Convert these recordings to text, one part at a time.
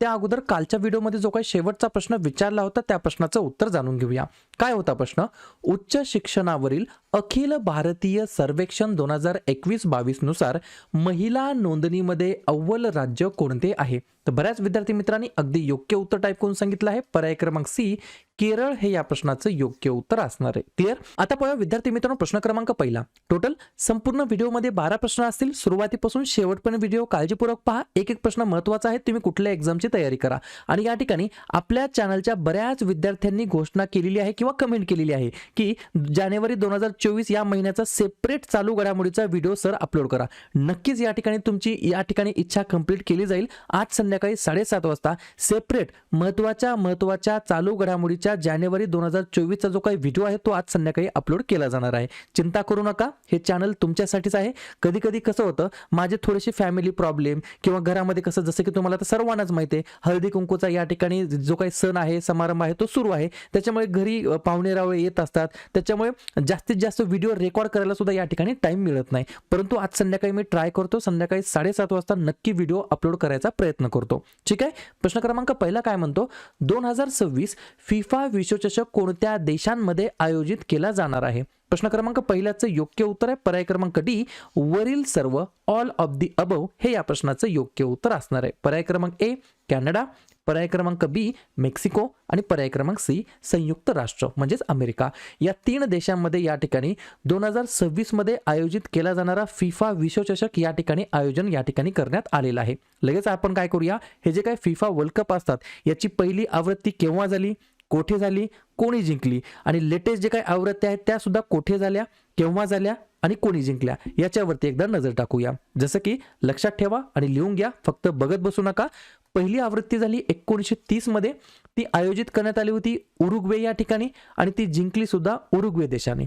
त्या अगोदर कालच्या व्हिडिओमध्ये जो काही शेवटचा प्रश्न विचारला होता त्या प्रश्नाचं उत्तर जाणून घेऊया. काय होता प्रश्न? उच्च शिक्षणावरील अखिल भारतीय सर्वेक्षण दोन हजार एकवीस बावीसनुसार महिला नोंदणीमध्ये अव्वल राज्य कोणते आहे? तर बऱ्याच विद्यार्थी मित्रांनी अगदी योग्य उत्तर टाईप करून सांगितलं आहे. पर्याय क्रमांक सी केरळ हे या प्रश्नाचं योग्य उत्तर असणार आहे. क्लिअर आता पाहूया विद्यार्थी मित्रांनो प्रश्न क्रमांक पहिला. टोटल संपूर्ण व्हिडिओमध्ये बारा प्रश्न असतील. सुरुवातीपासून शेवटपर्यंत व्हिडिओ काळजीपूर्वक पहा. एक एक प्रश्न महत्त्वाचा आहे. तुम्ही कुठल्या एक्झामची तयारी करा. आणि या ठिकाणी आपल्या चॅनलच्या बऱ्याच विद्यार्थ्यांनी घोषणा केलेली आहे किंवा कमेंट केलेली आहे की जानेवारी दोन हजार चोवीस या महिन्याचा सेपरेट चालू घडामोडीचा व्हिडिओ सर अपलोड करा. नक्कीच या ठिकाणी तुमची या ठिकाणी इच्छा कंप्लीट केली जाईल. आज संध्याकाळी साडेसात वाजता सेपरेट महत्त्वाच्या महत्त्वाच्या चालू घडामोडीच्या जानेवारी दोन हजार चोवीसचा जो काही व्हिडिओ आहे तो आज संध्याकाळी अपलोड केला जाणार आहे. चिंता करू नका हे चॅनल तुमच्यासाठीच आहे. कधी कधी कसं होतं माझे थोडेसे फॅमिली प्रॉब्लेम किंवा घरामध्ये कसं जसं की तुम्हाला तर सर्वांनाच माहिती आहे हळदी कुंकूचा या ठिकाणी जो काही सण आहे समारंभ आहे तो सुरू आहे. त्याच्यामुळे घरी पाहुणे रावळे येत असतात. त्याच्यामुळे जास्तीत जास्त व्हिडिओ रेकॉर्ड करायला सुद्धा या ठिकाणी टाइम मिळत नाही. परंतु आज संध्याकाळी मी ट्राय करतो संध्याकाळी साडेसात वाजता नक्की व्हिडिओ अपलोड करायचा प्रयत्न करतो. ठीक आहे? प्रश्न क्रमांक पहिला काय म्हणतो? दोन हजार सव्वीस फिफा फिफा विश्वचषक कोणत्या देशांमध्ये आयोजित केला जाणार आहे? प्रश्न क्रमांक पहिल्याचं योग्य उत्तर आहे. पर्याय क्रमांक डी वरील सर्व ऑल ऑफ दी अबव हे या प्रश्नाचं योग्य उत्तर असणार आहे. पर्याय क्रमांक ए कॅनडा. पर्याय क्रमांक बी मेक्सिको. आणि पर्याय क्रमांक सी संयुक्त राष्ट्र म्हणजेच अमेरिका. या तीन देशांमध्ये या ठिकाणी दोन हजार सव्वीसमध्ये आयोजित केला जाणारा फिफा विश्वचषक या ठिकाणी आयोजन या ठिकाणी करण्यात आलेलं आहे. लगेच आपण काय करूया? हे जे काय फिफा वर्ल्ड कप असतात याची पहिली आवृत्ती केव्हा झाली? कोठे झाली? कोणी जिंकली? आणि लेटेस्ट जे काही आवृत्त्या आहेत त्या सुद्धा कोठे झाल्या? केव्हा झाल्या? आणि कोणी जिंकल्या? याच्यावरती एकदा नजर टाकूया. जसं की लक्षात ठेवा आणि लिहून घ्या. फक्त बघत बसू नका. पहिली आवृत्ती झाली एकोणीसशे तीसमध्ये ती आयोजित करण्यात आली होती उरुग्वे या ठिकाणी आणि ती जिंकली सुद्धा उरुग्वे देशाने.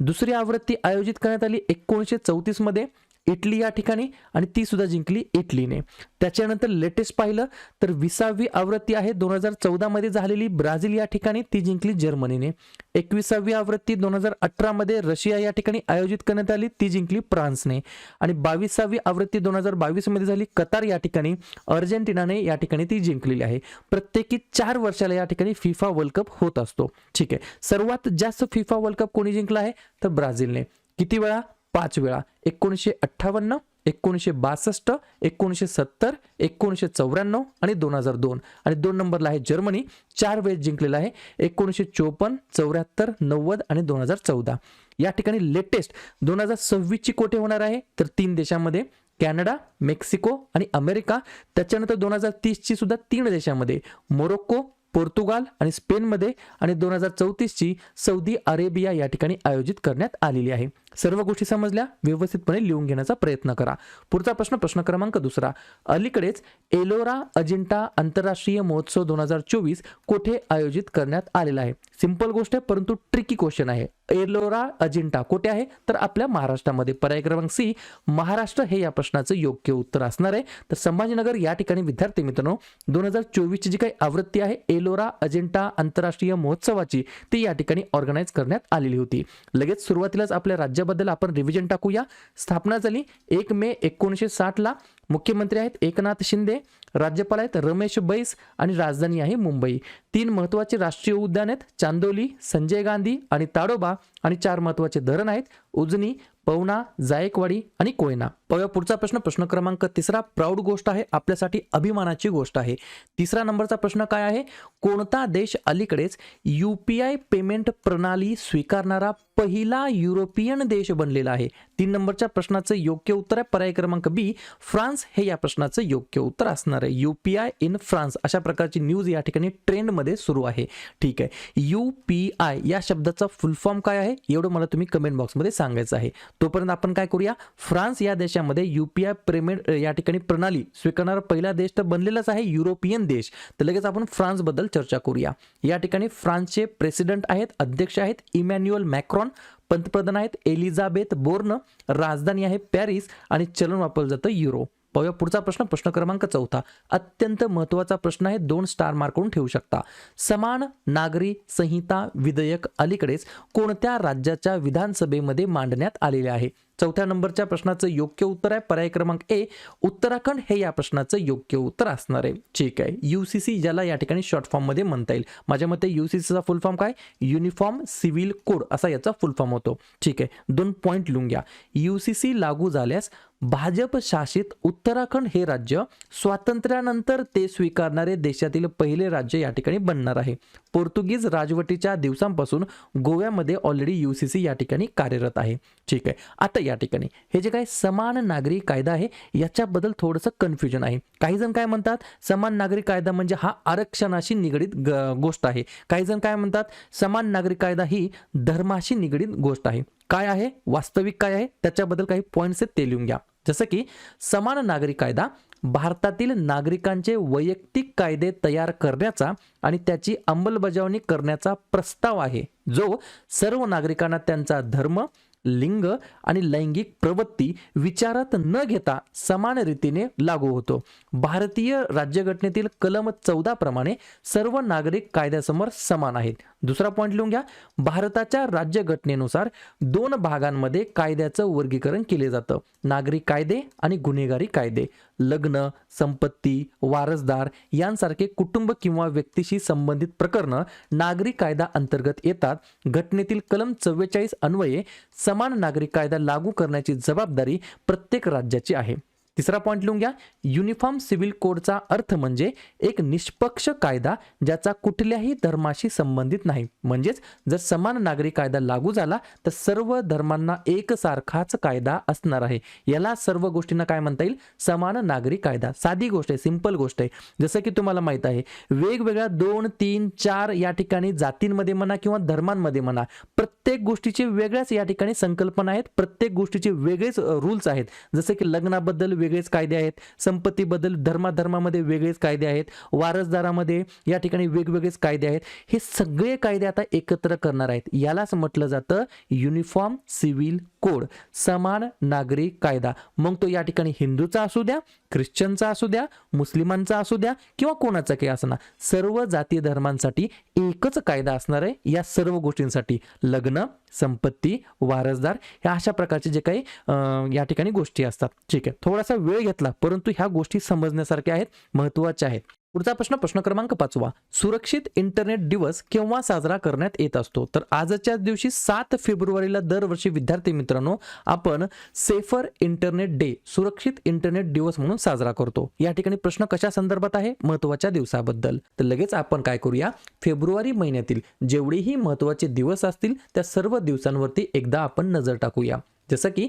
दुसरी आवृत्ती आयोजित करण्यात आली एकोणीसशे चौतीसमध्ये इटली या ठिकाणी आणि ती सुद्धा जिंकली इटलीने. त्याच्यानंतर लेटेस्ट पाहिलं तर विसावी आवृत्ती आहे. दोन हजार चौदामध्ये झालेली ब्राझील या ठिकाणी ती जिंकली जर्मनीने. एकविसावी आवृत्ती दोन हजार अठरामध्ये रशिया या ठिकाणी आयोजित करण्यात आली. ती जिंकली फ्रान्सने. आणि बावीसावी आवृत्ती दोन हजार बावीसमध्ये झाली कतार या ठिकाणी. अर्जेंटिनाने या ठिकाणी ती जिंकलेली आहे. प्रत्येकी चार वर्षाला या ठिकाणी फिफा वर्ल्ड कप होत असतो. ठीक आहे. सर्वात जास्त फिफा वर्ल्ड कप कोणी जिंकला आहे? तर ब्राझीलने. किती वेळा? पाच वेळा. एकोणीसशे अठ्ठावन्न एकोणीसशे बासष्ट एकोणीसशे सत्तर एकोणीसशे चौऱ्याण्णव आणि दोन हजार दोन. आणि दोन नंबरला आहे जर्मनी. चार वेळेस जिंकलेला आहे. एकोणीसशे चोपन्न चौऱ्याहत्तर नव्वद आणि दोन हजार चौदा. या ठिकाणी लेटेस्ट दोन हजार सव्वीसची कोठे होणार आहे? तर तीन देशांमध्ये. कॅनडा मेक्सिको आणि अमेरिका. त्याच्यानंतर दोन हजार तीसची सुद्धा तीन देशांमध्ये. मोरोक्को पोर्तुगाल आणि स्पेनमध्ये. आणि दोन हजार चौतीसची सौदी अरेबिया या ठिकाणी आयोजित करण्यात आलेली आहे. सर्व गोष्टी समजल्या? व्यवस्थितपणे लिहून घेण्याचा प्रयत्न करा. पुढचा प्रश्न प्रश्न क्रमांक दुसरा. अलीकडेच एलोरा अजिंठा आंतरराष्ट्रीय महोत्सव दोन हजार चोवीस कोठे आयोजित करण्यात आलेला आहे? सिंपल गोष्ट आहे परंतु ट्रिकी क्वेश्चन आहे. एलोरा अजिंठा कुठे आहे? तर आपल्या महाराष्ट्रामध्ये. पर्याय क्रमांक सी महाराष्ट्र हे या प्रश्नाचं योग्य उत्तर असणार आहे. तर संभाजीनगर या ठिकाणी विद्यार्थी मित्रांनो दोन हजार चोवीसची जी काही आवृत्ती आहे एलोरा अजिंठा आंतरराष्ट्रीय महोत्सवाची ती या ठिकाणी ऑर्गनाईज करण्यात आलेली होती. लगेच सुरुवातीलाच आपल्या राज्य राज्याबद्दल आपण रिव्हिजन टाकूया. स्थापना झाली एक मे एकोणीसशे साठला. मुख्यमंत्री आहेत एकनाथ शिंदे राज्यपाल आहेत रमेश बैस आणि राजधानी आहे मुंबई. तीन महत्त्वाचे राष्ट्रीय उद्यान आहेत चांदोली संजय गांधी आणि ताडोबा. आणि चार महत्त्वाचे धरण आहेत उजनी पवना जायकवाडी आणि कोयना. पाहूया पुढचा प्रश्न. प्रश्न क्रमांक तिसरा प्राऊड गोष्ट आहे आपल्यासाठी अभिमानाची गोष्ट आहे. तिसरा नंबरचा प्रश्न काय आहे? कोणता देश अलीकडेच यू पी आय पेमेंट प्रणाली स्वीकारणारा पहिला युरोपियन देश बनलेला आहे. तीन नंबरच्या प्रश्नाचं योग्य उत्तर आहे. पर्याय क्रमांक बी फ्रान्स हे या प्रश्नाचं योग्य उत्तर असणार आहे. युपीआय इन फ्रान्स अशा प्रकारची न्यूज या ठिकाणी ट्रेंडमध्ये सुरू आहे. ठीक आहे. युपीआय या शब्दाचा फुल फॉर्म काय आहे? एवढं मला तुम्ही कमेंट बॉक्समध्ये सांगायचं आहे. तोपर्यंत आपण काय करूया? फ्रान्स या देशामध्ये युपीआय पेमेंट या ठिकाणी प्रणाली स्वीकारणारा पहिला देश तर बनलेलाच आहे. युरोपियन देश. तर लगेच आपण फ्रान्सबद्दल चर्चा करूया. या ठिकाणी फ्रान्सचे प्रेसिडेंट आहेत अध्यक्ष आहेत इमॅन्युअल मॅक्रॉन. पंतप्रधान आहेत एलिझाबेथ बोर्न राजधानी आहे पॅरिस आणि चलन वापरलं जातं युरो. पाहूया पुढचा प्रश्न प्रश्न क्रमांक चौथा. अत्यंत महत्त्वाचा प्रश्न आहे दोन स्टार मार्क करून ठेवू शकता. समान नागरी संहिता विधेयक अलीकडेच कोणत्या राज्याच्या विधानसभेमध्ये मांडण्यात आलेले आहे? चौथ्या नंबरच्या प्रश्नाचं योग्य उत्तर आहे. पर्याय क्रमांक ए उत्तराखंड हे या प्रश्नाचं योग्य उत्तर असणार आहे. ठीक आहे. युसीसी ज्याला या ठिकाणी शॉर्ट फॉर्ममध्ये म्हणता येईल. माझ्या मते युसीसीचा फुल फॉर्म काय? युनिफॉर्म सिव्हिल कोड असा याचा फुल फॉर्म होतो. ठीक आहे. दोन पॉईंट लिहून घ्या. युसीसी लागू झाल्यास भाजप शासित उत्तराखंड हे राज्य स्वातंत्र्यानंतर ते स्वीकारणारे देशातील पहिले राज्य या ठिकाणी बनणार आहे. पोर्तुगीज राजवटीच्या दिवसांपासून गोव्यामध्ये ऑलरेडी युसीसी या ठिकाणी कार्यरत आहे. ठीक आहे. आता या ठिकाणी. हे जे काय समान नागरी कायदा आहे याच्याबद्दल थोडंसं कन्फ्युजन आहे. काही जण काय म्हणतात समान नागरी कायदा म्हणजे हा आरक्षणाशी निगडीत गोष्ट आहे. काही जण काय म्हणतात समान नागरी कायदा ही धर्माशी निगडीत गोष्ट आहे. काय आहे? वास्तविक काय आहे? त्याच्याबद्दल काही पॉईंट्स आहेत ते लिहून घ्या. जसं की समान नागरी कायदा भारतातील नागरिकांचे वैयक्तिक कायदे तयार करण्याचा आणि त्याची अंमलबजावणी करण्याचा प्रस्ताव आहे. जो सर्व नागरिकांना त्यांचा धर्म लिंग आणि लैंगिक प्रवृत्ती विचारात न घेता समान रीतीने लागू होतो. भारतीय राज्यघटनेतील कलम चौदा प्रमाणे सर्व नागरिक कायद्यासमोर समान आहेत. दुसरा पॉईंट लिहून घ्या. भारताच्या राज्यघटनेनुसार दोन भागांमध्ये कायद्याचं वर्गीकरण केले जातं. नागरिक कायदे आणि गुन्हेगारी कायदे. लग्न संपत्ती वारसदार यांसारखे कुटुंब किंवा व्यक्तीशी संबंधित प्रकरणं नागरी कायदा अंतर्गत येतात. घटनेतील कलम चव्वेचाळीस अन्वये समान नागरी कायदा लागू करण्याची जबाबदारी प्रत्येक राज्याची आहे. तिसरा पॉईंट लिहून घ्या. युनिफॉर्म सिव्हिल कोडचा अर्थ म्हणजे एक निष्पक्ष कायदा ज्याचा कुठल्याही धर्माशी संबंधित नाही. म्हणजेच जर समान नागरी कायदा लागू झाला तर सर्व धर्मांना एकसारखाच कायदा असणार आहे. याला सर्व गोष्टींना काय म्हणता येईल? समान नागरी कायदा. साधी गोष्ट आहे सिंपल गोष्ट आहे. जसं की तुम्हाला माहीत आहे वेगवेगळ्या दोन तीन चार या ठिकाणी जातींमध्ये म्हणा किंवा धर्मांमध्ये म्हणा प्रत्येक गोष्टीचे वेगळ्याच या ठिकाणी संकल्पना आहेत. प्रत्येक गोष्टीचे वेगळेच रूल्स आहेत. जसे की लग्नाबद्दल वेगळेच कायदे आहेत. संपत्तीबद्दल धर्माधर्मामध्ये वेगळेच कायदे आहेत. वारसदारामध्ये या ठिकाणी वेगवेगळेच कायदे आहेत. हे सगळे कायदे आता एकत्र करणार आहेत. यालाच म्हटलं जातं युनिफॉर्म सिव्हिल कोड समान नागरी कायदा. मग तो या ठिकाणी हिंदूचा असू द्या ख्रिश्चनचा असू द्या मुस्लिमांचा असू द्या किंवा कोणाचा काही असणार सर्व जाती धर्मांसाठी एकच कायदा असणार आहे या सर्व गोष्टींसाठी. लग्न संपत्ती वारसदार ह्या अशा प्रकारचे जे काही अं, या ठिकाणी गोष्टी असतात. ठीक आहे. थोडासा वेळ घेतला परंतु ह्या गोष्टी समजण्यासारख्या आहेत महत्त्वाच्या आहेत. पुढचा प्रश्न प्रश्न क्रमांक पाचवा. सुरक्षित इंटरनेट दिवस केव्हा साजरा करण्यात येत असतो? तर आजच्या दिवशी सात फेब्रुवारीला दरवर्षी विद्यार्थी मित्रांनो आपण सेफर इंटरनेट डे सुरक्षित इंटरनेट दिवस म्हणून साजरा करतो. या ठिकाणी प्रश्न कशा संदर्भात आहे? महत्त्वाच्या दिवसाबद्दल. तर लगेच आपण काय करूया? फेब्रुवारी महिन्यातील जेवढेही महत्त्वाचे दिवस असतील त्या सर्व दिवसांवरती एकदा आपण नजर टाकूया. जसं की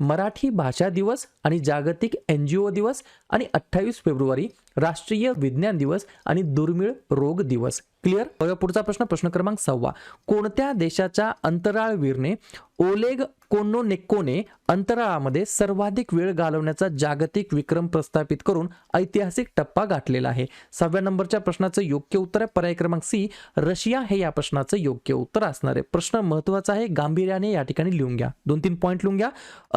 मराठी भाषा दिवस आणि जागतिक एन जी ओ दिवस आणि अठ्ठावीस फेब्रुवारी राष्ट्रीय विज्ञान दिवस आणि दुर्मिळ रोग दिवस. क्लिअर पुढचा प्रश्न प्रश्न क्रमांक सहावा. कोणत्या देशाच्या अंतराळवीरने ओलेग कोनोनेक्कोने अंतराळामध्ये सर्वाधिक वेळ घालवण्याचा जागतिक विक्रम प्रस्थापित करून ऐतिहासिक टप्पा गाठलेला आहे? सहाव्या नंबरच्या प्रश्नाचं योग्य उत्तर आहे. पर्याय क्रमांक सी रशिया हे या प्रश्नाचं योग्य उत्तर असणार आहे. प्रश्न महत्त्वाचा आहे. गांभीर्याने या ठिकाणी लिहून घ्या. दोन तीन पॉईंट लिहून घ्या.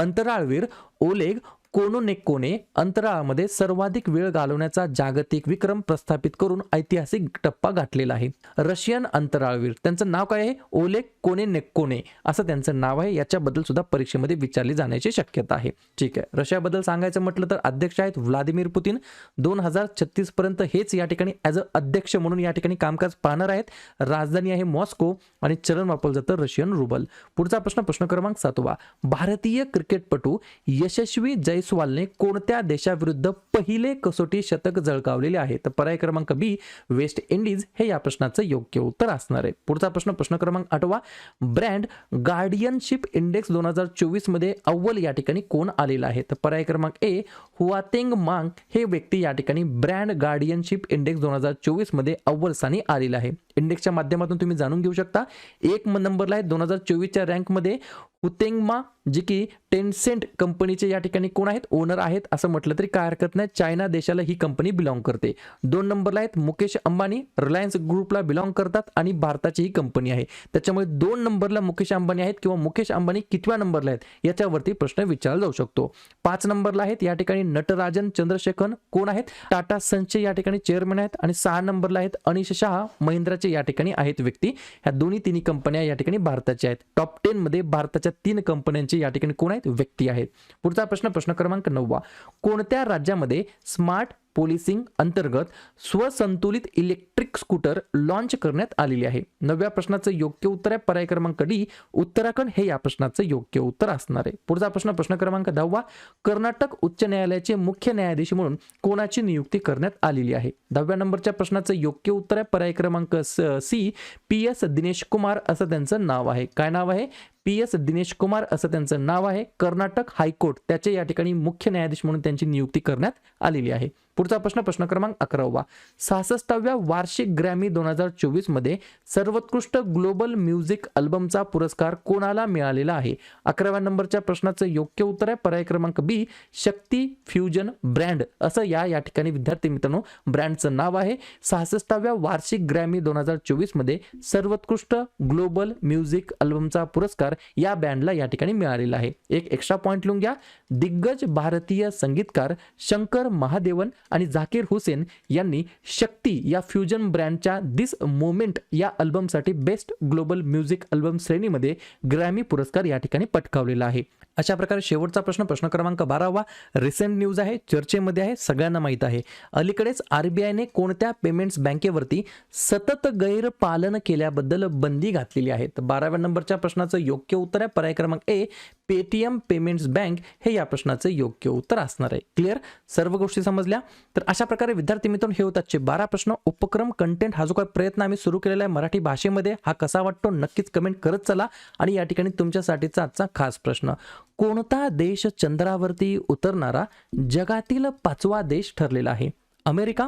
अंतराळवीर ओलेग कोनोनेक्कोने अंतराळामध्ये सर्वाधिक वेळ घालवण्याचा जागतिक विक्रम प्रस्थापित करून ऐतिहासिक टप्पा गाठलेला आहे. रशियन अंतराळवीर त्यांचं नाव काय आहे? ओलेग कोनेनेक्कोने असं त्यांचं नाव आहे. याच्याबद्दल सुद्धा परीक्षेमध्ये विचारली जाण्याची शक्यता आहे. ठीक आहे. रशियाबद्दल सांगायचं म्हटलं तर अध्यक्ष आहेत व्लादिमीर पुतीन. दोन हजार छत्तीस पर्यंत हेच या ठिकाणी ॲज अ अध्यक्ष म्हणून या ठिकाणी कामकाज पाहणार आहेत. राजधानी आहे मॉस्को आणि चलन वापरलं जातं रशियन रुबल. पुढचा प्रश्न प्रश्न क्रमांक सातवा. भारतीय क्रिकेटपटू यशस्वी जयस्वालने कोणत्या देशाविरुद्ध पहिले कसोटी शतक जळकावलेले आहे? तर पर्याय क्रमांक बी वेस्ट इंडिज हे या प्रश्नाचं योग्य उत्तर असणार आहे. पुढचा प्रश्न प्रश्न क्रमांक आठवा. ब्रँड गार्डियनशिप इंडेक्स दोन हजार चोवीसमध्ये अव्वल या ठिकाणी कोण आलेला आहे? तर पर्याय क्रमांक ए हुआतेंग मांग हे व्यक्ती या ठिकाणी ब्रँड गार्डियनशिप इंडेक्स दोन हजार चोवीसमध्ये अव्वल स्थानी आलेला आहे. इंडेक्सच्या माध्यमातून तुम्ही जाणून घेऊ शकता. एक नंबरला आहे दोन हजार चोवीसच्या रँकमध्ये हुतेंगमा जे की टेन्सेंट कंपनीचे या ठिकाणी कोण आहेत? ओनर आहेत असं म्हटलं तरी काय हरकत नाही. चायना देशाला ही कंपनी बिलॉंग करते. दोन नंबरला आहेत मुकेश अंबानी. रिलायन्स ग्रुपला बिलॉंग करतात आणि भारताची ही कंपनी आहे. त्याच्यामुळे दोन नंबरला मुकेश अंबानी आहेत किंवा मुकेश अंबानी कितव्या नंबरला आहेत याच्यावरती प्रश्न विचारला जाऊ शकतो. पाच नंबरला आहेत या ठिकाणी नटराजन चंद्रशेखर कोण आहेत? टाटा संचे या ठिकाणी चेअरमन आहेत आणि सहा नंबरला आहेत अनिश शहा महिंद्राचे या ठिकाणी आहेत व्यक्ती. ह्या दोन्ही तिन्ही कंपन्या या ठिकाणी भारताच्या आहेत. टॉप टेनमध्ये भारताच्या भारताच्या तीन कंपन्यांचे या ठिकाणी कोण आहेत? व्यक्ती आहेत. पुढचा प्रश्न प्रश्न क्रमांक नववा. कोणत्या राज्यामध्ये स्मार्ट पोलिसिंग अंतर्गत स्वसंतुलित इलेक्ट्रिक स्कूटर लॉन्च करण्यात आलेली आहे. नव्या प्रश्नाचं योग्य उत्तर आहे. पर्याय क्रमांक डी उत्तराखंड हे या प्रश्नाचं योग्य उत्तर असणार आहे. पुढचा प्रश्न प्रश्न क्रमांक दहावा कर्नाटक उच्च न्यायालयाचे मुख्य न्यायाधीश म्हणून कोणाची नियुक्ती करण्यात आलेली आहे? दहाव्या नंबरच्या प्रश्नाचं योग्य उत्तर आहे. पर्याय क्रमांक C P S Dinesh Kumar असं त्यांचं नाव आहे. काय नाव आहे? पी एस दिनेश कुमार असं त्यांचं नाव आहे. कर्नाटक हायकोर्ट त्याचे या ठिकाणी मुख्य न्यायाधीश म्हणून त्यांची नियुक्ती करण्यात आलेली आहे. पुढचा प्रश्न प्रश्न क्रमांक अकरावा. सहासष्टाव्या वार्षिक ग्रॅमी दोन हजार चोवीसमध्ये सर्वोत्कृष्ट ग्लोबल म्युझिक अल्बमचा पुरस्कार कोणाला मिळालेला आहे? अकराव्या नंबरच्या प्रश्नाचं योग्य उत्तर आहे. पर्याय क्रमांक बी शक्ती फ्युजन ब्रँड. असं या या ठिकाणी विद्यार्थी मित्रांनो ब्रँडचं नाव आहे. सहासष्टाव्या वार्षिक ग्रॅमी दोन हजार चोवीसमध्ये सर्वोत्कृष्ट ग्लोबल म्युझिक अल्बमचा पुरस्कार या बँडला या ठिकाणी मिळालेला आहे. एक एक्स्ट्रा पॉईंट लिहून घ्या. दिग्गज भारतीय संगीतकार शंकर महादेवन आणि झाकीर हुसेन यांनी शक्ती या फ्युजन ब्रँडच्या दिस मोमेंट या अल्बमसाठी बेस्ट ग्लोबल म्युझिक अल्बम श्रेणीमध्ये ग्रॅमी पुरस्कार या ठिकाणी पटकावलेला आहे. अशा प्रकारे शेवटचा प्रश्न प्रश्न क्रमांक बारावा रिसेंट न्यूज आहे चर्चेमध्ये आहे सगळ्यांना माहीत आहे. अलीकडेच आरबीआयने कोणत्या पेमेंट्स बँकेवरती सतत गैरपालन केल्याबद्दल बंदी घातलेली आहे? तर बाराव्या नंबरच्या प्रश्नाचं योग्य उत्तर आहे. पर्याय क्रमांक ए पेटीएम पेमेंट्स बँक हे या प्रश्नाचं योग्य उत्तर असणार आहे. क्लिअर सर्व गोष्टी समजल्या? तर अशा प्रकारे विद्यार्थी मित्रांनो हे होतात बारा प्रश्न. उपक्रम कंटेंट हा जो काही प्रयत्न आम्ही सुरू केलेला आहे मराठी भाषेमध्ये हा कसा वाटतो नक्कीच कमेंट करत चला. आणि या ठिकाणी तुमच्यासाठीचा आजचा खास प्रश्न. कोणता देश चंद्रावरती उतरणारा जगातील पाचवा देश ठरलेला आहे? अमेरिका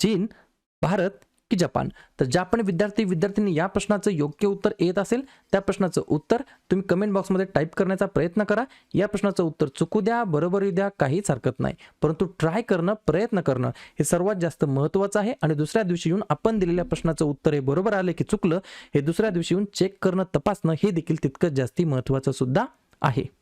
चीन भारत की जपान. तर ज्या पण विद्यार्थी विद्यार्थ्यांनी या प्रश्नाचं योग्य उत्तर येत असेल त्या प्रश्नाचं उत्तर तुम्ही कमेंट बॉक्समध्ये टाईप करण्याचा प्रयत्न करा. या प्रश्नाचं उत्तर चुकू द्या बरोबर द्या काहीच हरकत नाही. परंतु ट्राय करणं प्रयत्न करणं हे सर्वात जास्त महत्त्वाचं आहे. आणि दुसऱ्या दिवशी येऊन आपण दिलेल्या प्रश्नाचं उत्तर हे बरोबर आलं की चुकलं हे दुसऱ्या दिवशी येऊन चेक करणं तपासणं हे देखील तितकंच जास्ती महत्त्वाचं सुद्धा आहे.